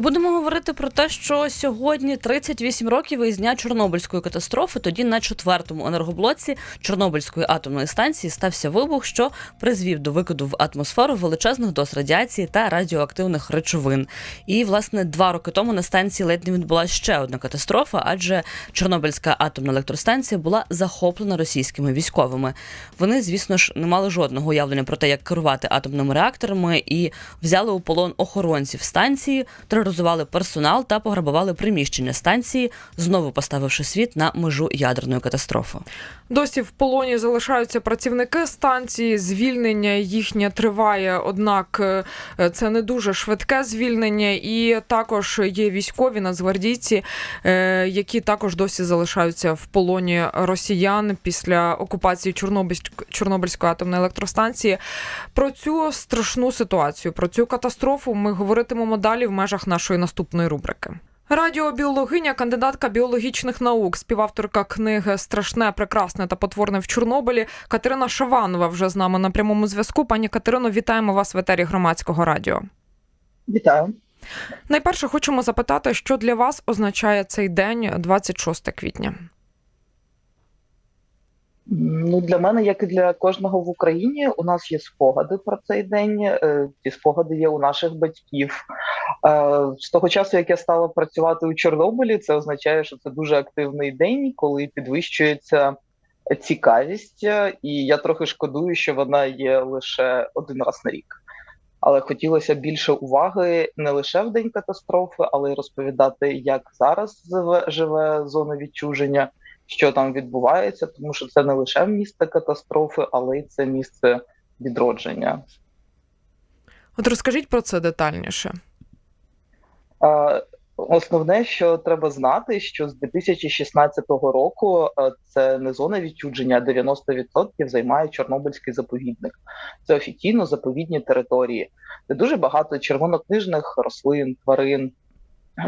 Будемо говорити про те, що сьогодні 38 років із дня Чорнобильської катастрофи. Тоді на четвертому енергоблоці Чорнобильської атомної станції стався вибух, що призвів до викиду в атмосферу величезних доз радіації та радіоактивних речовин. І власне два роки тому на станції ледь не відбулася ще одна катастрофа, адже Чорнобильська атомна електростанція була захоплена російськими військовими. Вони, звісно ж, не мали жодного уявлення про те, як керувати атомними реакторами, і взяли у полон охоронців станції, тероризували персонал та пограбували приміщення станції, знову поставивши світ на межу ядерної катастрофи. Досі в полоні залишаються працівники станції. Звільнення їхнє триває, однак е, це не дуже швидке звільнення. І також є військові нацгвардійці, е, які також досі залишаються в полоні росіян після окупації Чорнобильськ- Чорнобильської атомної електростанції. Про цю страшну ситуацію, про цю катастрофу ми говоритимемо далі в межах нашої наступної рубрики. Радіобіологиня, кандидатка біологічних наук, співавторка книги Страшне, прекрасне та потворне в Чорнобилі Катерина Шаванова вже з нами на прямому зв'язку. Пані Катерино, вітаємо вас в етері громадського радіо. Вітаю. Найперше хочемо запитати, що для вас означає цей день, 26 квітня. Ну, для мене, як і для кожного в Україні, у нас є спогади про цей день. Е, Ці спогади є у наших батьків. Е, З того часу, як я стала працювати у Чорнобилі, це означає, що це дуже активний день, коли підвищується цікавість, е, і я трохи шкодую, що вона є лише один раз на рік. Але хотілося більше уваги не лише в день катастрофи, але й розповідати, як зараз живе, живе зона відчуження, що там відбувається, тому що це не лише місце катастрофи, але й це місце відродження. От розкажіть про це детальніше. Основне, що треба знати, що з 2016 року це не зона відчудження, а 90% займає Чорнобильський заповідник. Це офіційно заповідні території, де дуже багато червонокнижних рослин, тварин,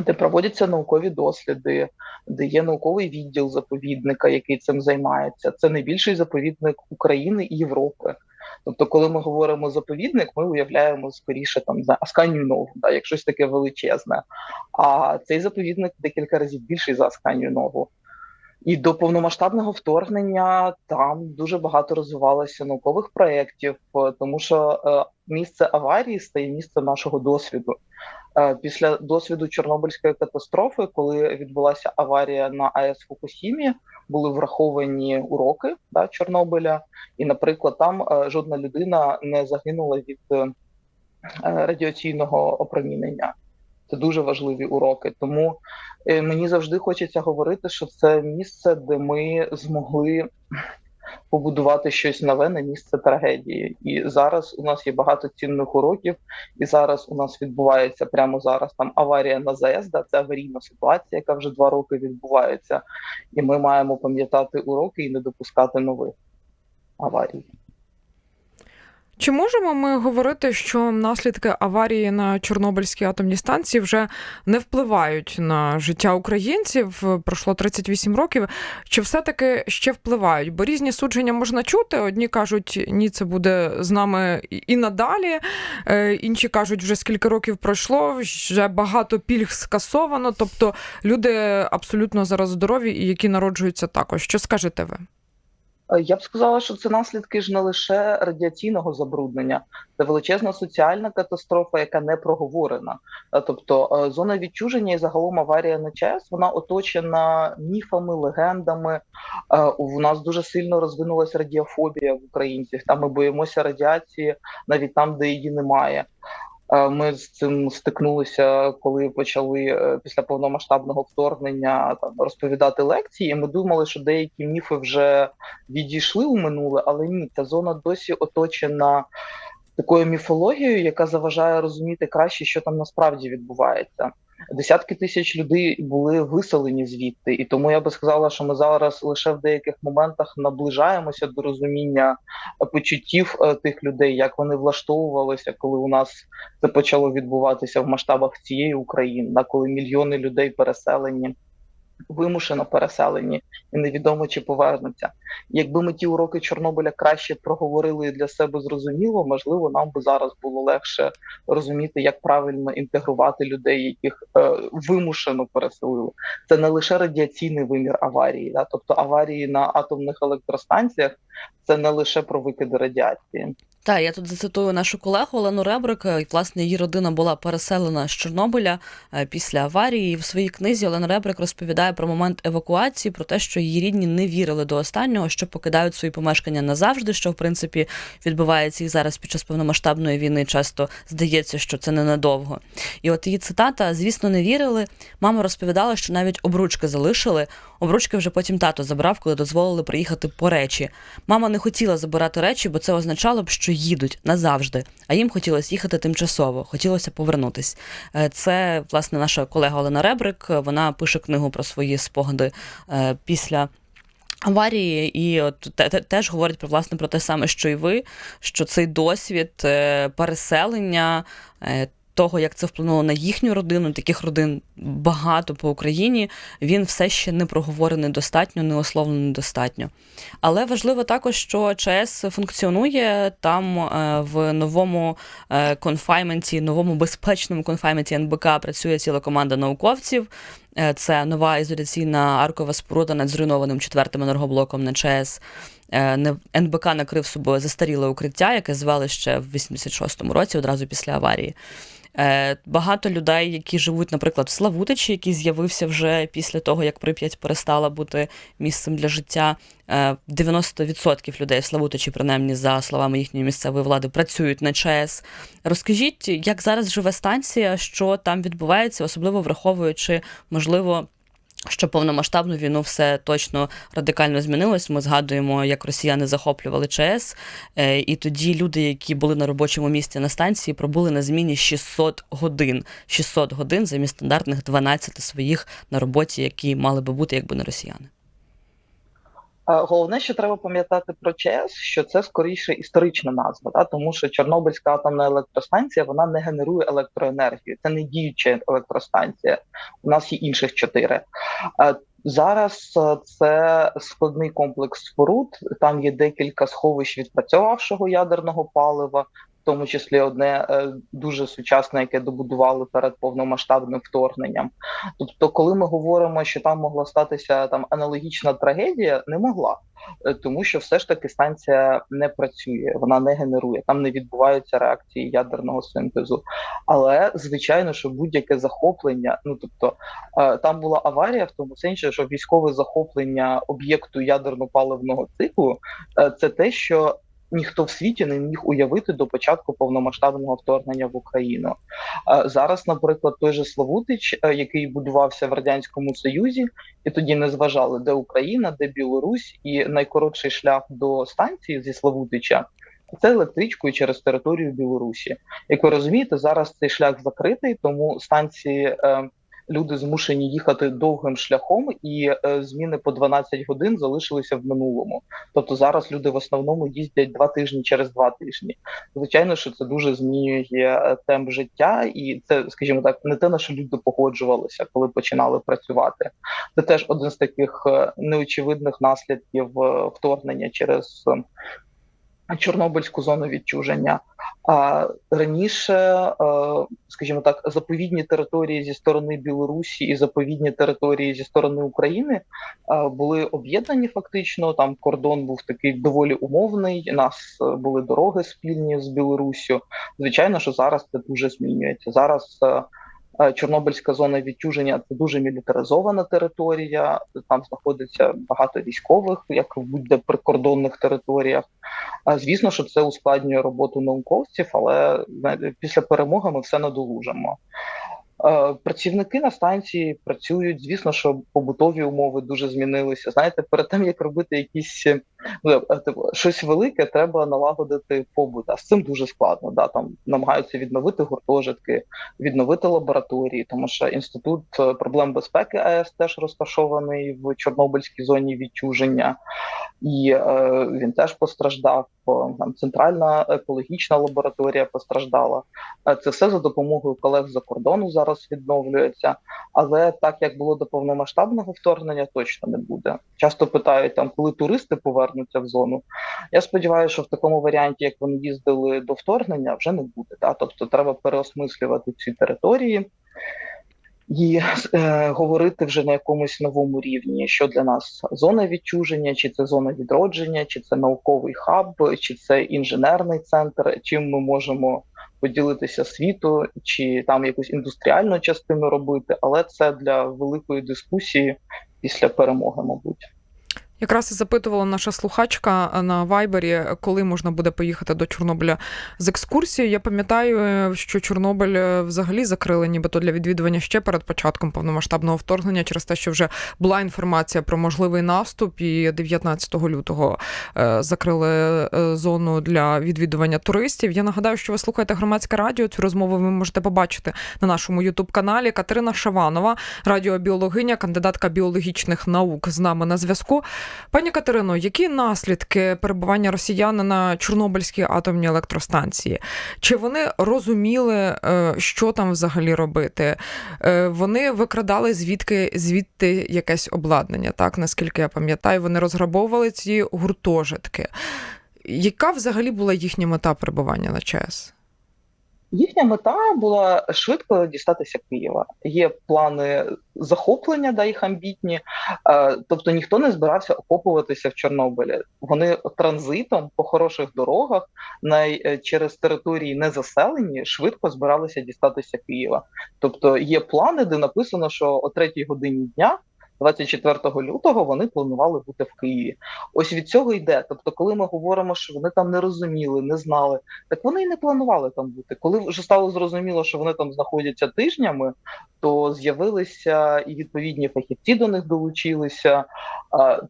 де проводяться наукові досліди, де є науковий відділ заповідника, який цим займається. Це найбільший заповідник України і Європи. Тобто, коли ми говоримо заповідник, ми уявляємо скоріше там за Асканію Нову, да, як щось таке величезне. А цей заповідник декілька разів більший за Асканію. І до повномасштабного вторгнення там дуже багато розвивалося наукових проєктів, е, тому що е, місце аварії стає місцем нашого досвіду. Е, Після досвіду Чорнобильської катастрофи, коли відбулася аварія на АЕС Фукусімі, були враховані уроки да, Чорнобиля, і, наприклад, там е, жодна людина не загинула від е, радіаційного опромінення. Це дуже важливі уроки. Тому мені завжди хочеться говорити, що це місце, де ми змогли побудувати щось нове на місце трагедії. І зараз у нас є багато цінних уроків, і зараз у нас відбувається прямо зараз там аварія на ЗАЕС, да, це аварійна ситуація, яка вже два роки відбувається, і ми маємо пам'ятати уроки і не допускати нових аварій. Чи можемо ми говорити, що наслідки аварії на Чорнобильській атомній станції вже не впливають на життя українців? Пройшло 38 років. Чи все-таки ще впливають? Бо різні судження можна чути. Одні кажуть, ні, це буде з нами і- надалі. Е, Інші кажуть, вже скільки років пройшло, вже багато пільг скасовано. Тобто люди абсолютно зараз здорові і які народжуються також. Що скажете ви? Е, Я б сказала, що це наслідки ж не лише радіаційного забруднення, це величезна соціальна катастрофа, яка не проговорена. Е, Тобто е, зона відчуження і загалом аварія на ЧАЕС вона оточена міфами, легендами. У нас дуже сильно розвинулася радіофобія в українців. Там ми боїмося радіації навіть там, де її немає. Ми з цим стикнулися, коли почали е, після повномасштабного вторгнення там розповідати лекції. І ми думали, що деякі міфи вже відійшли у минуле, але ні, та зона досі оточена такою міфологією, яка заважає розуміти краще, що там насправді відбувається. Десятки тисяч людей були виселені звідти, і тому я би сказала, що ми зараз лише в деяких моментах наближаємося до розуміння почуттів е, тих людей, як вони влаштовувалися, коли у нас це почало відбуватися в масштабах цієї України, коли мільйони людей переселені вимушено переселені, і невідомо чи повернуться. Якби ми ті уроки Чорнобиля краще проговорили для себе зрозуміло, можливо, нам би зараз було легше розуміти, як правильно інтегрувати людей, яких е, вимушено переселили. Це не лише радіаційний вимір аварії, да? тобто аварії на атомних електростанціях це не лише про викиди радіації. Так, я тут зацитую нашу колегу Олену Ребрик. Власне, її родина була переселена з Чорнобиля е, після аварії. І в своїй книзі Олена Ребрик розповідає про момент евакуації, про те, що її рідні не вірили до останнього, що покидають свої помешкання назавжди, що в принципі відбувається і зараз під час повномасштабної війни. Часто здається, що це ненадовго. І от її цитата: звісно, не вірили. Мама розповідала, що навіть обручки залишили. Обручки вже потім тато забрав, коли дозволили приїхати по речі. Мама не хотіла забирати речі, бо це означало б, що їдуть назавжди. А їм хотілося їхати тимчасово, хотілося повернутись. Е, Це власне наша колега Олена Ребрик. Вона пише книгу про свої спогади е, після. Аварії, і от те, те, теж говорить про власне про те саме, що і ви, що цей досвід е, переселення, того, як це вплинуло на їхню родину, таких родин багато по Україні, він все ще не проговорений достатньо, не ословлений достатньо. Але важливо також, що ЧАЕС функціонує там е, в новому е, конфайменті, новому безпечному конфайменті НБК працює ціла команда науковців. Е, Це нова ізоляційна аркова споруда над зруйнованим четвертим енергоблоком на. Е, НБК накрив собою застаріле укриття, яке звели ще в 86-му році, одразу після аварії. Е, Багато людей, які живуть, наприклад, в Славутичі, який з'явився вже після того, як Прип'ять перестала бути місцем для життя. Е, 90% людей в Славутичі, принаймні за словами їхньої місцевої влади, працюють на ЧАЕС. Розкажіть, як зараз живе станція, що там відбувається, особливо враховуючи, можливо. Що повномасштабну війну все точно радикально змінилось. Ми згадуємо, як росіяни захоплювали ЧАЕС, е, і тоді люди, які були на робочому місці на станції, пробули на зміні 600 годин. 600 годин замість стандартних 12 своїх на роботі, які мали би бути, якби не росіяни. Е, Головне, що треба пам'ятати про ЧАЕС, що це скоріше історична назва, да? тому що Чорнобильська атомна електростанція вона не генерує електроенергію. Це не діюча електростанція. У нас є інших чотири. Е, Зараз е, це складний комплекс споруд. Там є декілька сховищ відпрацьовавшого ядерного палива, тому числі одне е, дуже сучасне, яке добудували перед повномасштабним вторгненням. Тобто, коли ми говоримо, що там могла статися там аналогічна трагедія, не могла, Е, тому що все ж таки станція не працює, вона не генерує, там не відбуваються реакції ядерного синтезу. Але звичайно, що будь-яке захоплення, ну тобто е, там була аварія в тому сенсі, що військове захоплення об'єкту ядерно-паливного циклу це те, що ніхто в світі не міг уявити до початку повномасштабного вторгнення в Україну. Зараз, наприклад, той же Славутич, е, який будувався в радянському Союзі, і тоді не зважали, де Україна, де Білорусь, і найкоротший шлях до станції зі Славутича. Це електричкою через територію Білорусі. Як ви розумієте, зараз цей шлях закритий, тому станції е, люди змушені їхати довгим шляхом, і е, зміни по 12 годин залишилися в минулому. Тобто зараз люди в основному їздять два тижні через два тижні. Звичайно, що це дуже змінює е, темп життя, і це, скажімо так, не те, на що люди погоджувалися, коли починали працювати. Це теж один з таких е, неочевидних наслідків е, вторгнення через Чорнобильську зону відчуження. А раніше, е, скажімо так, заповідні території зі сторони Білорусі і заповідні території зі сторони України е, були об'єднані фактично. Там кордон був такий доволі умовний. У нас е, були дороги спільні з Білоруссю. Звичайно, що зараз це дуже змінюється. Зараз Чорнобильська зона відчуження це дуже мілітаризована територія. Там знаходиться багато військових, як в будь-де прикордонних територіях. Звісно, що це ускладнює роботу науковців, але після перемоги ми все надолужимо. Е, Працівники на станції працюють. Звісно, що побутові умови дуже змінилися. Знаєте, перед тим як робити якісь Ну, е, типу, щось велике треба налагодити побут, а з цим дуже складно. Да, там намагаються відновити гуртожитки, відновити лабораторії, тому що інститут е, проблем безпеки АЕС теж розташований в Чорнобильській зоні відчуження, і е, він теж постраждав. Там центральна екологічна лабораторія постраждала. Е, Це все за допомогою колег за кордону зараз відновлюється. Але так як було до повномасштабного вторгнення, точно не буде. Часто питають там, коли туристи повернуться в зону. Я сподіваюся, що в такому варіанті, як вони їздили до вторгнення, вже не буде. Та? Тобто треба переосмислювати ці території і е, говорити вже на якомусь новому рівні, що для нас зона відчуження, чи це зона відродження, чи це науковий хаб, чи це інженерний центр, чим ми можемо поділитися світу, чи там якусь індустріальну частину робити, але це для великої дискусії після перемоги, мабуть. Якраз і запитувала наша слухачка на Вайбері, коли можна буде поїхати до Чорнобиля з екскурсією. Я пам'ятаю, що Чорнобиль е, взагалі закрили нібито для відвідування ще перед початком повномасштабного вторгнення, через те, що вже була інформація про можливий наступ, і 19 лютого е, закрили е, зону для відвідування туристів. Я нагадаю, що ви слухаєте громадське радіо. Цю розмову ви можете побачити на нашому ютуб-каналі. Катерина Шаванова, радіобіологиня, кандидатка біологічних наук, з нами на зв'язку. Пані Катерино, які наслідки перебування росіян на Чорнобильській атомній електростанції? Чи вони розуміли, е, що там взагалі робити? Е, Вони викрадали звідки звідти якесь обладнання, так наскільки я пам'ятаю, вони розграбовували ці гуртожитки. Яка взагалі була їхня мета перебування на ЧАЕС? Їхня мета була швидко дістатися Києва. Є плани захоплення, да їх амбітні. Е, тобто ніхто не збирався окопуватися в Чорнобилі. Вони транзитом по хороших дорогах, най е, через території незаселені, швидко збиралися дістатися Києва. Тобто є плани, де написано, що о третій годині дня. 24 лютого вони планували бути в Києві. Ось від цього йде. Тобто, коли ми говоримо, що вони там не розуміли, не знали, так вони і не планували там бути. Коли вже стало зрозуміло, що вони там знаходяться тижнями, то з'явилися і відповідні фахівці до них долучилися.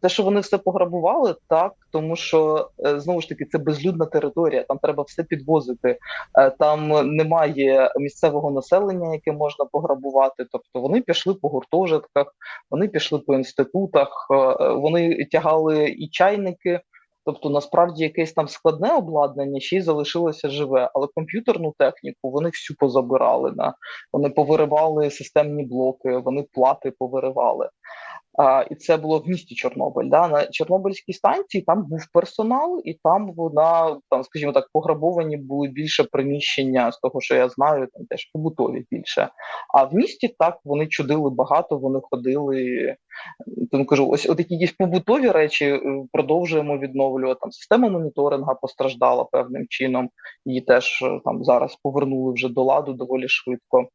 Те, що вони все пограбували, так тому що е, знову ж таки це безлюдна територія, там треба все підвозити. Е, Там немає місцевого населення, яке можна пограбувати. Тобто вони пішли по гуртожитках, вони пішли по інститутах, е, вони тягали і чайники. Тобто, насправді якесь там складне обладнання ще й залишилося живе, але комп'ютерну техніку вони всю позабирали. На вони повиривали системні блоки, вони плати повиривали. А, і це було в місті Чорнобиль. Да? На Чорнобильській станції там був персонал, і там вона там, скажімо так, пограбовані були більше приміщення з того, що я знаю, там теж побутові більше. А в місті так вони чудили багато, вони ходили. Тому кажу, ось такі якісь побутові речі е, продовжуємо відновлювати. Там система моніторинга постраждала певним чином. Її теж е, там зараз повернули вже до ладу доволі швидко.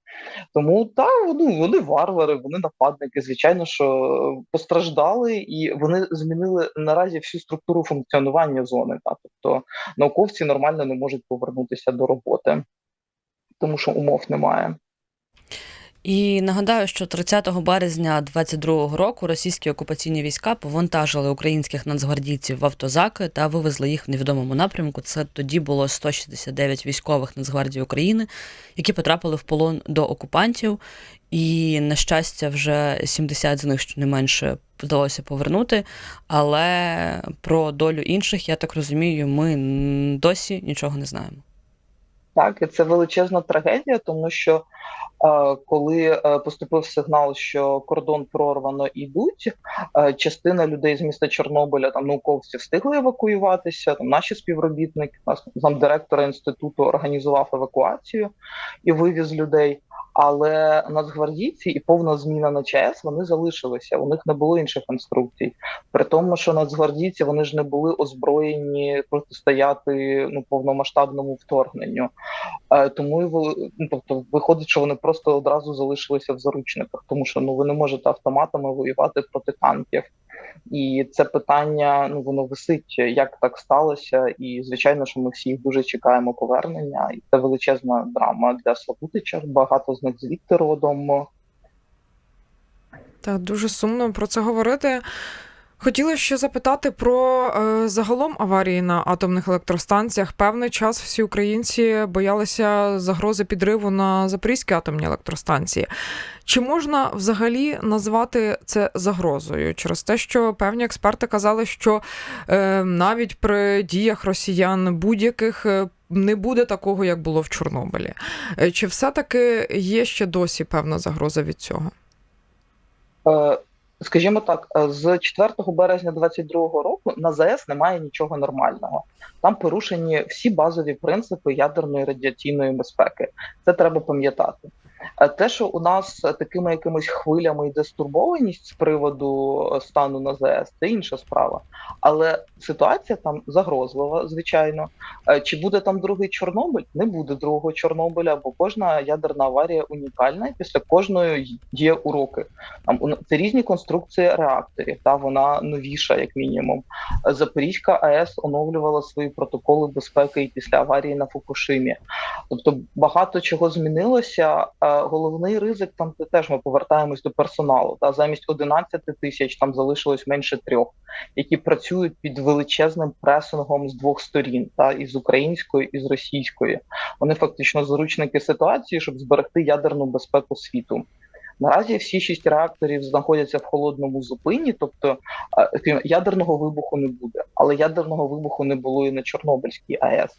Тому та ну, вони варвари, вони нападники. Звичайно, що постраждали, і вони змінили наразі всю структуру функціонування зони. Та тобто науковці нормально не можуть повернутися до роботи, тому що умов немає. І нагадаю, що 30 березня 22-го року російські окупаційні війська повантажили українських нацгвардійців в автозаки та вивезли їх в невідомому напрямку. Це тоді було 169 військових Нацгвардії України, які потрапили в полон до окупантів. І, на щастя, вже 70 з них що не менше вдалося повернути. Але про долю інших, я так розумію, ми досі нічого не знаємо. Так, і це величезна трагедія, тому що коли е, поступив сигнал, що кордон прорвано ідуть, е, частина людей з міста Чорнобиля, там науковці встигли евакуюватися. Там наші співробітники, нас замдиректора інституту організував евакуацію і вивіз людей. Але нацгвардійці і повна зміна на ЧАЕС вони залишилися. У них не було інших інструкцій. При тому, що нацгвардійці вони ж не були озброєні протистояти ну повномасштабному вторгненню. Е, тому ну, тобто виходить, що вони просто одразу залишилися в заручниках, тому що ну ви не можете автоматами воювати проти танків. І це питання ну воно висить, як так сталося, і звичайно, що ми всі дуже чекаємо повернення, і це величезна драма для Славутича. Багато з них звідти родом. Та дуже сумно про це говорити. Хотіла ще запитати про е, загалом аварії на атомних електростанціях. Певний час всі українці боялися загрози підриву на Запорізькій атомній електростанції. Чи можна взагалі назвати це загрозою через те, що певні експерти казали, що е, навіть при діях росіян будь-яких е, не буде такого, як було в Чорнобилі? Е, Чи все-таки є ще досі певна загроза від цього? Скажімо так, е, з 4 березня 2022 року на ЗАЕС немає нічого нормального. Там порушені всі базові принципи ядерної радіаційної безпеки. Це треба пам'ятати. Е, Те, що у нас е, такими якимись хвилями йде стурбованість з приводу е, стану на ЗАЕС, це інша справа. Але ситуація там загрозлива, звичайно. Е, Чи буде там другий Чорнобиль? Не буде другого Чорнобиля, бо кожна ядерна аварія унікальна, і після кожної є уроки. Там це різні конструкції реакторів. Та вона новіша, як мінімум. Запорізька АЕС оновлювала свої протоколи безпеки і після аварії на Фукушимі. Тобто багато чого змінилося. Е, Головний ризик там це теж ми повертаємось до персоналу. Та замість 11 тисяч там залишилось менше трьох, які працюють під величезним пресингом з двох сторін, та і з української, і з російської. Вони фактично заручники ситуації, щоб зберегти ядерну безпеку світу. Наразі всі шість реакторів знаходяться в холодному зупині, тобто е, ядерного вибуху не буде, але ядерного вибуху не було і на Чорнобильській АЕС.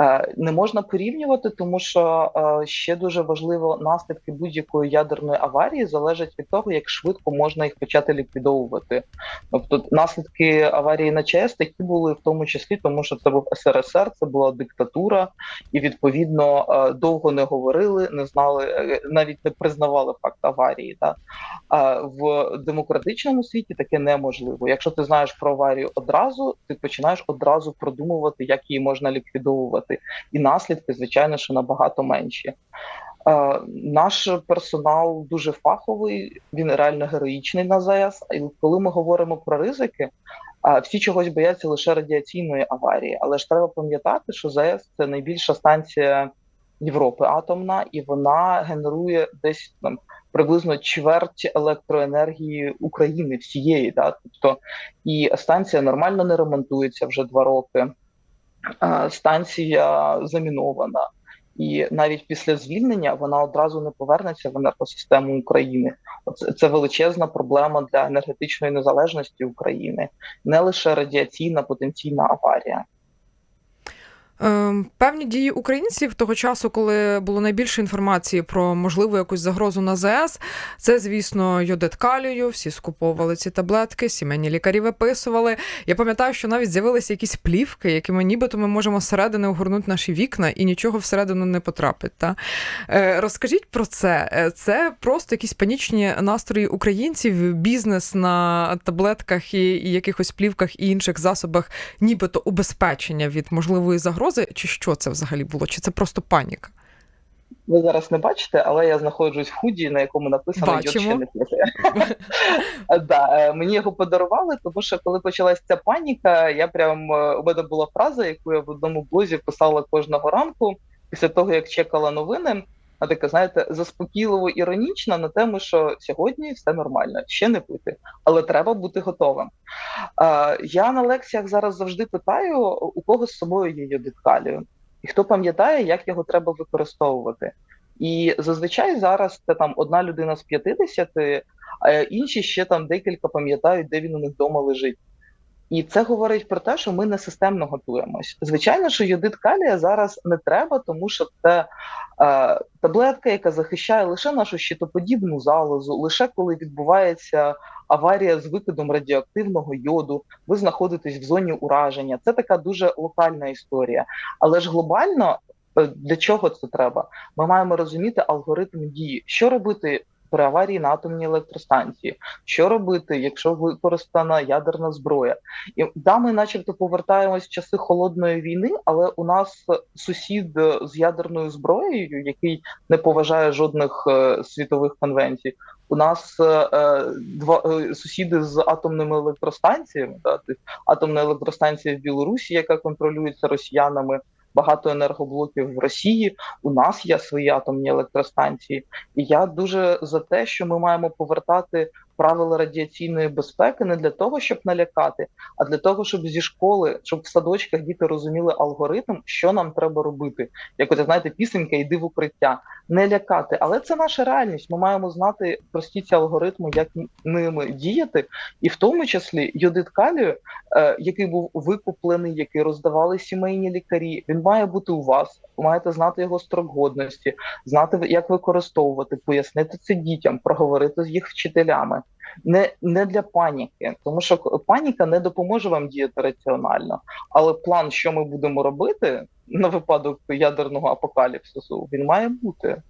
Е, Не можна порівнювати, тому що е, ще дуже важливо наслідки будь-якої ядерної аварії залежать від того, як швидко можна їх почати ліквідовувати. Тобто наслідки аварії на ЧАЕС такі були в тому числі, тому що це був СРСР, це була диктатура, і відповідно е, довго не говорили, не знали, навіть не признавали факт аварії. Та а в демократичному світі таке неможливо. Якщо ти знаєш про аварію одразу, ти починаєш одразу продумувати, як її можна ліквідовувати, і наслідки, звичайно, що набагато менші. Е, Наш персонал дуже фаховий, він реально героїчний на ЗАЕС. І коли ми говоримо про ризики, а всі чогось бояться лише радіаційної аварії. Але ж треба пам'ятати, що ЗАЕС це найбільша станція Європи атомна, і вона генерує десь там приблизно чверть електроенергії України всієї. Да? Тобто і станція нормально не ремонтується вже два роки. А, Станція замінована. І навіть після звільнення вона одразу не повернеться в енергосистему України. Оце це величезна проблема для енергетичної незалежності України, не лише радіаційна потенційна аварія. Ем, Певні дії українців того часу, коли було найбільше інформації про можливу якусь загрозу на ЗС, це, звісно, йодит калію, всі скуповували ці таблетки, сімейні лікарі виписували. Я пам'ятаю, що навіть з'явилися якісь плівки, якими нібито ми можемо зсередини огорнути наші вікна і нічого всередину не потрапить. Та? Е, Розкажіть про це. Е, Це просто якісь панічні настрої українців, бізнес на таблетках і, і якихось плівках і інших засобах, нібито убезпечення від можливої загрози. Чи що це взагалі було? Чи це просто паніка? Ви зараз не бачите, але я знаходжусь в худі, на якому написано «Йод Бачимо. ще не п'єте». Е, Да, е, мені його подарували, тому що коли почалась ця паніка, я прям е, у мене була фраза, яку я в одному блозі писала кожного ранку після того, як чекала новини. А така, знаєте, заспокійливо іронічна на тему, що сьогодні все нормально, ще не пити, але треба бути готовим. Я на лекціях зараз завжди питаю, у кого з собою є йодит і хто пам'ятає, як його треба використовувати. І зазвичай зараз це там одна людина з 50, а інші ще там декілька пам'ятають, де він у них вдома лежить. І це говорить про те, що ми не системно готуємось. Звичайно, що йодит калія зараз не треба, тому що це е, таблетка, яка захищає лише нашу щитоподібну залозу, лише коли відбувається аварія з викидом радіоактивного йоду, ви знаходитесь в зоні ураження. Це така дуже локальна історія. Але ж глобально е, для чого це треба? Ми маємо розуміти алгоритм дії, що робити. При аварії на атомній електростанції, що робити, якщо використана ядерна зброя, і да, ми, начебто, повертаємось в часи холодної війни, але у нас сусід з ядерною зброєю, який не поважає жодних е, світових конвенцій. У нас е, е, два е, сусіди з атомними електростанціями. Да, атомна електростанція в Білорусі, яка контролюється росіянами. Багато енергоблоків в Росії. У нас є свої атомні електростанції, і я дуже за те, що ми маємо повертати правила радіаційної безпеки не для того, щоб налякати, а для того, щоб зі школи, щоб в садочках діти розуміли алгоритм, що нам треба робити. Як от знаєте, пісенька йди в укриття, не лякати. Але це наша реальність. Ми маємо знати прості ці алгоритми, як ними діяти, і в тому числі йодит калію, е, який був викуплений, який роздавали сімейні лікарі. Він має бути у вас. Маєте знати його строк годності, знати як використовувати, пояснити це дітям, проговорити з їх вчителями. Не не для паніки, тому що паніка не допоможе вам діяти раціонально. Але план, що ми будемо робити на випадок ядерного апокаліпсису, він має бути.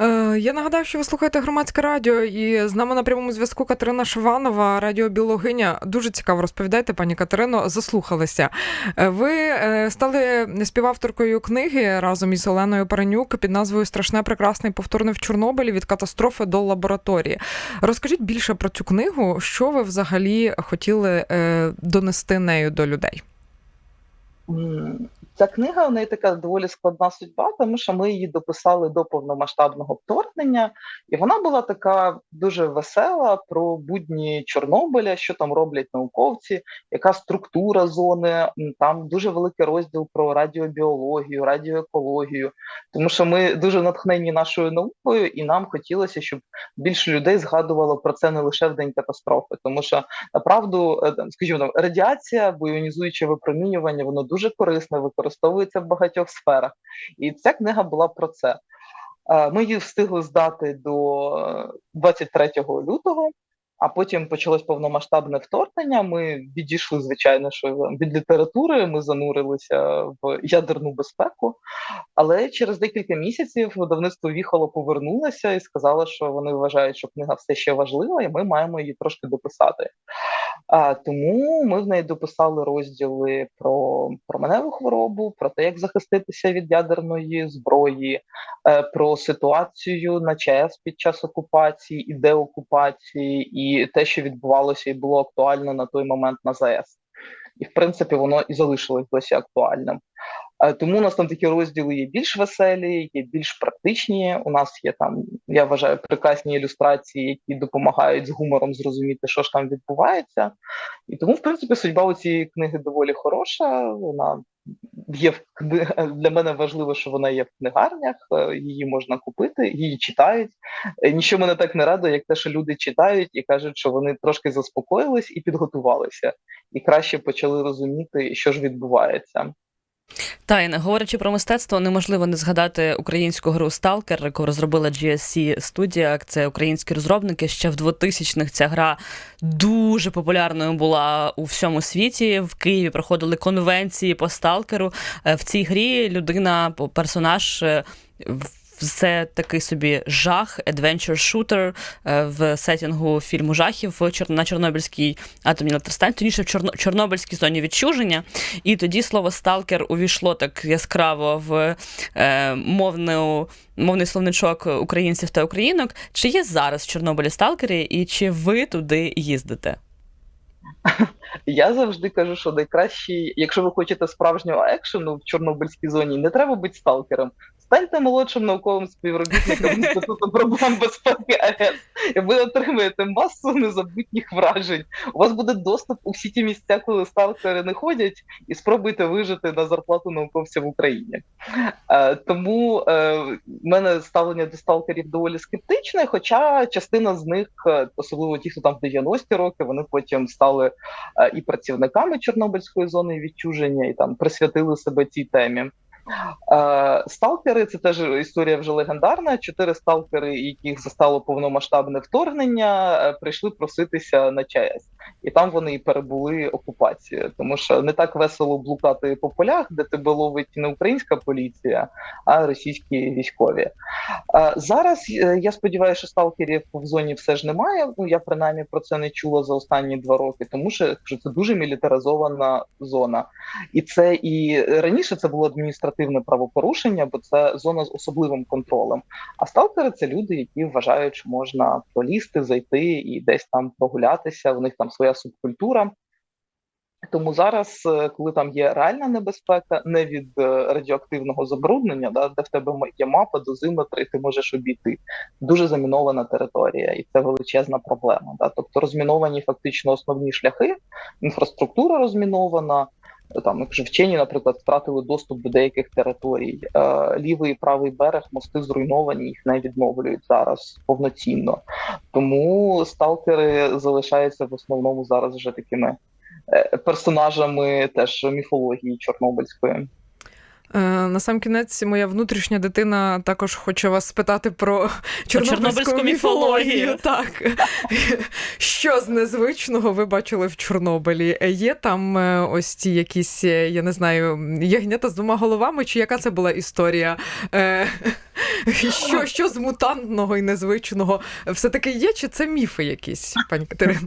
Е, Я нагадаю, що ви слухаєте громадське радіо, і з нами на прямому зв'язку Катерина Шиванова, радіобіологиня. Дуже цікаво розповідаєте, пані Катерино. Заслухалися. Е, Ви е, стали співавторкою книги разом із Оленою Паранюк під назвою Страшне, прекрасне і повторне в Чорнобилі від катастрофи до лабораторії. Розкажіть більше про цю книгу, що ви взагалі хотіли донести нею до людей? Ця книга у неї така доволі складна судьба, тому що ми її дописали до повномасштабного вторгнення, і вона була така дуже весела про будні Чорнобиля, що там роблять науковці, яка структура зони. Там дуже великий розділ про радіобіологію, радіоекологію, тому що ми дуже натхнені нашою наукою, і нам хотілося, щоб більше людей згадувало про це не лише в день катастрофи, тому що направду, е, скажімо, радіація або іонізуюче випромінювання, воно дуже корисне, використовується в багатьох сферах. І ця книга була про це. Е, Ми її встигли здати до е, 23 лютого, а потім почалось повномасштабне вторгнення. Ми відійшли, звичайно, що від літератури, ми занурилися в ядерну безпеку. Але через декілька місяців видавництво Віхоло повернулося і сказало, що вони вважають, що книга все ще важлива, і ми маємо її трошки дописати. Тому ми в неї дописали розділи про променеву хворобу, про те, як захиститися від ядерної зброї, е, про ситуацію на ЧАЕС під час окупації і деокупації, і те, що відбувалося і було актуально на той момент на ЗАЕС. І в принципі воно і залишилось досі актуальним. Тому у нас там такі розділи є більш веселі, є більш практичні. У нас є там, я вважаю, прекрасні ілюстрації, які допомагають з гумором зрозуміти, що ж там відбувається. І тому, в принципі, судьба у цієї книги доволі хороша. Вона є в для мене важливо, що вона є в книгарнях, е, її можна купити, її читають. Е, Нічого мене так не радує, як те, що люди читають і кажуть, що вони трошки заспокоїлись і підготувалися, і краще почали розуміти, що ж відбувається. Та і не говорячи про мистецтво, неможливо не згадати українську гру Сталкер, яку розробила GSC Studio. Це українські розробники. Ще в 2000-х ця гра дуже популярною була у всьому світі. В Києві проходили конвенції по сталкеру. Е, В цій грі людина, персонаж. Це такий собі жах, adventure shooter е, в сетінгу фільму жахів на Чорнобильській атомній електростанції, тоніше в Чорно- Чорнобильській зоні відчуження. І тоді слово сталкер увійшло так яскраво в е, мовну, мовний словничок українців та українок. Чи є зараз в Чорнобилі сталкери, і чи ви туди їздите? Я завжди кажу, що найкращий, якщо ви хочете справжнього екшену в Чорнобильській зоні, не треба бути сталкером. Станьте молодшим науковим співробітником Інституту проблем безпеки АЕС, і ви отримаєте масу незабутніх вражень. У вас буде доступ у всі ті місця, коли сталкери не ходять, і спробуйте вижити на зарплату науковця в Україні. Е, тому е, в мене ставлення до сталкерів доволі скептичне, хоча частина з них, е, особливо ті, хто там в 90-ті роки, вони потім стали і працівниками Чорнобильської зони відчуження, і там присвятили себе цій темі. Е, Сталкери це теж історія вже легендарна. Чотири сталкери, яких застало повномасштабне вторгнення, е, прийшли проситися на ЧАЕС, і там вони і перебули окупацію, тому що не так весело блукати по полях, де тебе ловить не українська поліція, а російські військові. Зараз е, я сподіваюся, що сталкерів в зоні все ж немає. Ну я принаймні про це не чула за останні два роки, тому що це дуже мілітаризована зона. І це і раніше це було адміністративне правопорушення, бо це зона з особливим контролем. А сталкери це люди, які вважають, що можна пролізти, зайти і десь там прогулятися. У них там своя субкультура. Тому зараз, е, коли там є реальна небезпека, не від е, радіоактивного забруднення, да, де в тебе є мапа, дозиметри, ти можеш обійти. Дуже замінована територія, і це величезна проблема. Да. Тобто розміновані фактично основні шляхи, інфраструктура розмінована. Там, якщо вчені, наприклад, втратили доступ до деяких територій, е, лівий і правий берег, мости зруйновані, їх не відновлюють зараз повноцінно. Тому сталкери залишаються в основному зараз вже такими е, персонажами теж міфології Чорнобильської. Е, На сам кінець моя внутрішня дитина також хоче вас спитати про чорнобильську міфологію. Так. Що з незвичного ви бачили в Чорнобилі? Є там е, ось ті якісь, е, я не знаю, ягнята з двома головами, чи яка це була історія? Що, що з мутантного і незвичного? Все-таки є, чи це міфи якісь, пані Катерина?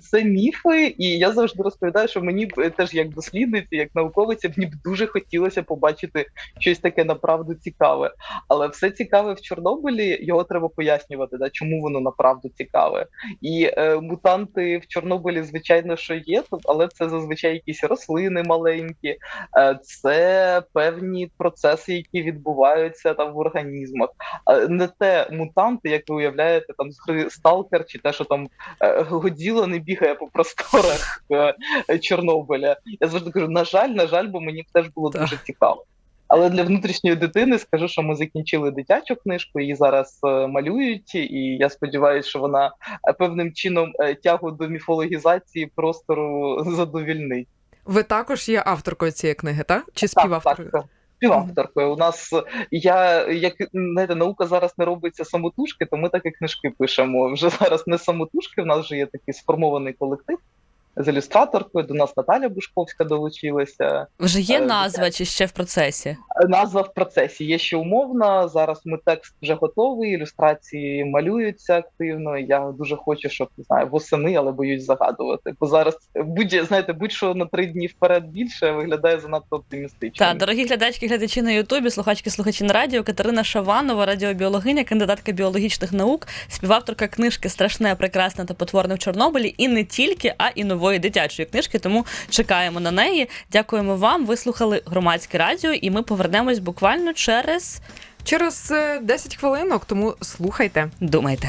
Це міфи, і я завжди розповідаю, що мені е, теж як дослідниці, як науковиця, мені б дуже хотілося побачити щось таке направду цікаве. Але все цікаве в Чорнобилі, його треба пояснювати, да, чому воно направду цікаве. І е, мутанти в Чорнобилі, звичайно, що є, але це зазвичай якісь рослини маленькі, е, це певні процеси, які відбуваються там в організмах. А не те мутанти, як ви уявляєте, там з гри Сталкер, чи те, що там е, Годзіла не бігає по просторах е, Чорнобиля. Я завжди кажу, на жаль, на жаль, бо мені теж було Так. дуже цікаво. Але для внутрішньої дитини скажу, що ми закінчили дитячу книжку, її зараз е, малюють, і я сподіваюся, що вона певним чином тягу до міфологізації простору задовільнить. Ви також є авторкою цієї книги, так? Чи Так, співавторкою? так. Співавторкою. У нас я як знаєте, наука зараз не робиться самотужки, то ми так і книжки пишемо. Вже зараз не самотужки. В нас вже є такий сформований колектив з ілюстраторкою. До нас Наталя Бушковська долучилася. Вже є Е, назва чи ще в процесі? Назва в процесі є ще умовна. Зараз ми текст вже готовий, ілюстрації малюються активно. Я дуже хочу, щоб не знаю, восени, але боюсь загадувати. Бо зараз будь знаєте, будь-що на три дні вперед більше виглядає занадто оптимістично. Та дорогі глядачки, глядачі на Ютубі, слухачки, слухачі на радіо. Катерина Шаванова, радіобіологиня, кандидатка біологічних наук, співавторка книжки Страшне, прекрасне та потворне в Чорнобилі і не тільки, а і нової дитячої книжки. Тому чекаємо на неї. Дякуємо вам. Ви слухали громадське радіо, і ми повернемось буквально через Через е, 10 хвилинок, тому слухайте. думайте.